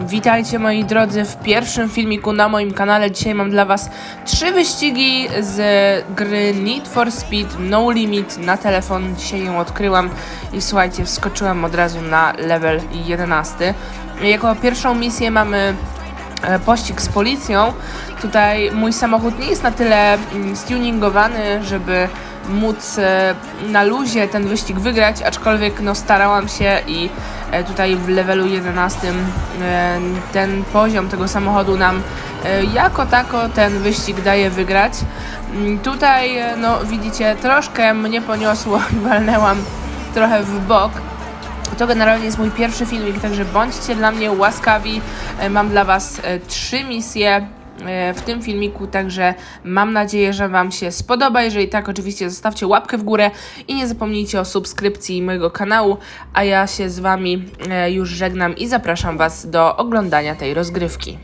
Witajcie moi drodzy w pierwszym filmiku na moim kanale. Dzisiaj mam dla was trzy wyścigi z gry Need for Speed No Limit na telefon. Dzisiaj ją odkryłam i słuchajcie, wskoczyłam od razu na level 11. Jako pierwszą misję mamy e, pościg z policją. Tutaj mój samochód nie jest na tyle mm, stuningowany, żeby móc e, na luzie ten wyścig wygrać, aczkolwiek no starałam się i e, tutaj w levelu 11 e, ten poziom tego samochodu nam jako tako ten wyścig daje wygrać. Mm, Tutaj no widzicie troszkę mnie poniosło i walnęłam trochę w bok. To generalnie jest mój pierwszy filmik, także bądźcie dla mnie łaskawi. Mam dla Was trzy misje w tym filmiku, także mam nadzieję, że Wam się spodoba. Jeżeli tak, oczywiście zostawcie łapkę w górę i nie zapomnijcie o subskrypcji mojego kanału, a ja się z Wami e, już żegnam i zapraszam Was do oglądania tej rozgrywki.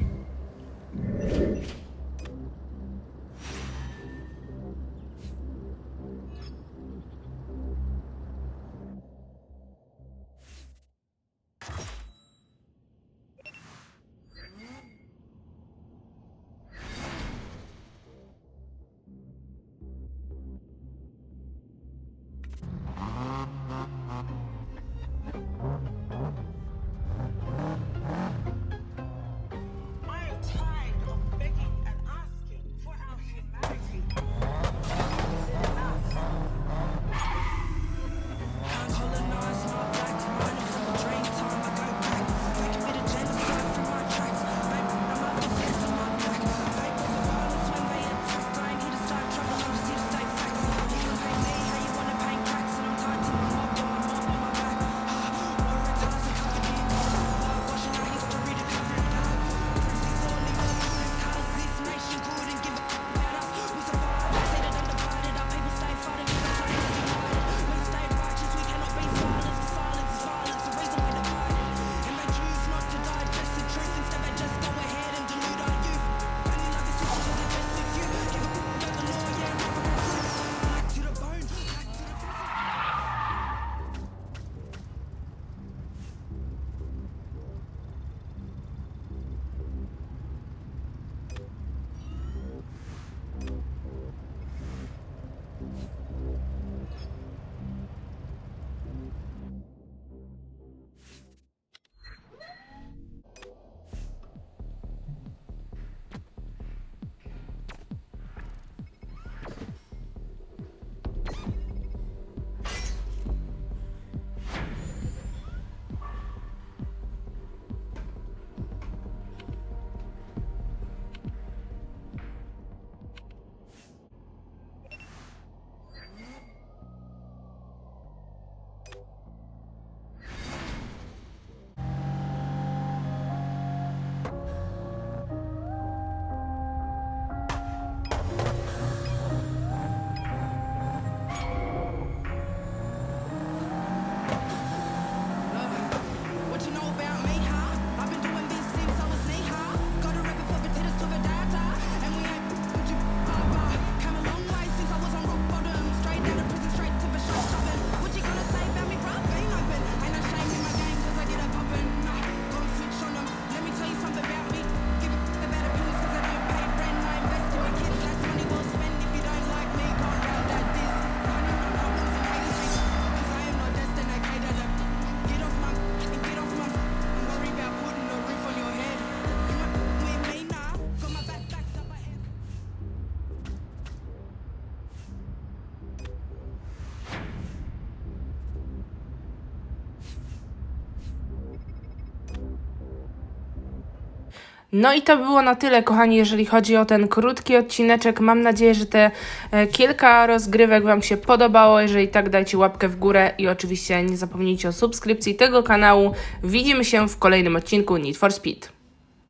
No i to było na tyle, kochani, jeżeli chodzi o ten krótki odcineczek. Mam nadzieję, że te e, kilka rozgrywek Wam się podobało. Jeżeli tak, dajcie łapkę w górę i oczywiście nie zapomnijcie o subskrypcji tego kanału. Widzimy się w kolejnym odcinku Need for Speed.